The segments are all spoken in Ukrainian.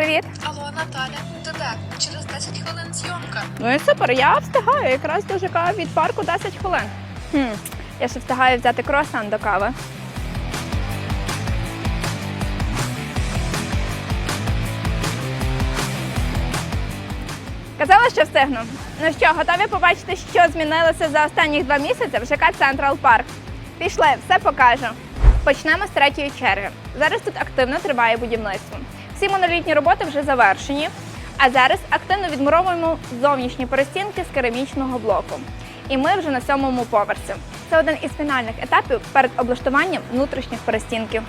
привіт. Алло, Наталя, ти де? Через 10 хвилин зйомка. Ну і супер, я встигаю якраз до ЖК від парку 10 хвилин. Хм, я ще встигаю взяти круасан до кави. Казала, що встигну. Ну що, готові побачити, що змінилося за останні два місяці в ЖК Централ Парк? Пішли, все покажу. Почнемо з третьої черги. Зараз тут активно триває будівництво. Всі монолітні роботи вже завершені. А зараз активно відмуровуємо зовнішні перестінки з керамічного блоку. І ми вже на сьомому поверсі. Це один із фінальних етапів перед облаштуванням внутрішніх перестінків.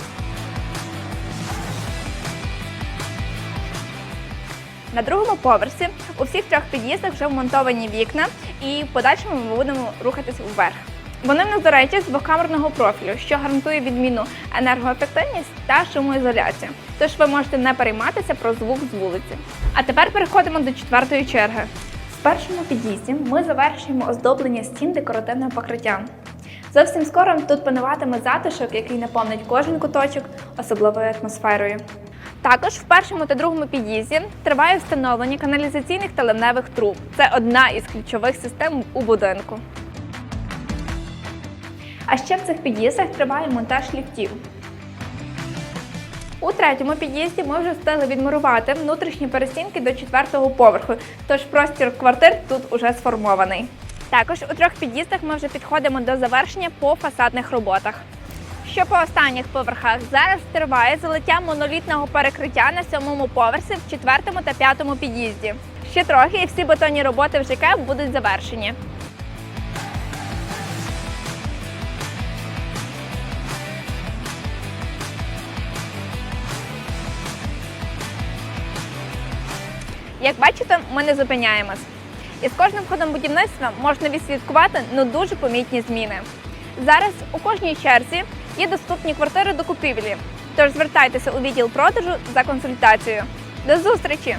На другому поверсі у всіх трьох під'їздах вже вмонтовані вікна, і в подальшому ми будемо рухатися вверх. Вони в нас, до речі, з двокамерного профілю, що гарантує відміну енергоефективність та шумоізоляцію. Тож ви можете не перейматися про звук з вулиці. А тепер переходимо до четвертої черги. В першому під'їзді ми завершуємо оздоблення стін декоративним покриттям. Зовсім скоро тут пануватиме затишок, який наповнить кожен куточок особливою атмосферою. Також в першому та другому під'їзді триває встановлення каналізаційних та ливневих труб. Це одна із ключових систем у будинку. А ще в цих під'їздах триває монтаж ліфтів. У третьому під'їзді ми вже встигли відмурувати внутрішні перестінки до четвертого поверху, тож простір квартир тут уже сформований. Також у трьох під'їздах ми вже підходимо до завершення по фасадних роботах. Що по останніх поверхах зараз триває залиття монолітного перекриття на сьомому поверсі в четвертому та п'ятому під'їзді. Ще трохи і всі бетонні роботи в ЖК будуть завершені. Як бачите, ми не зупиняємось. І з кожним ходом будівництва можна відслідкувати ну дуже помітні зміни. Зараз у кожній черзі є доступні квартири до купівлі. Тож звертайтеся у відділ продажу за консультацією. До зустрічі!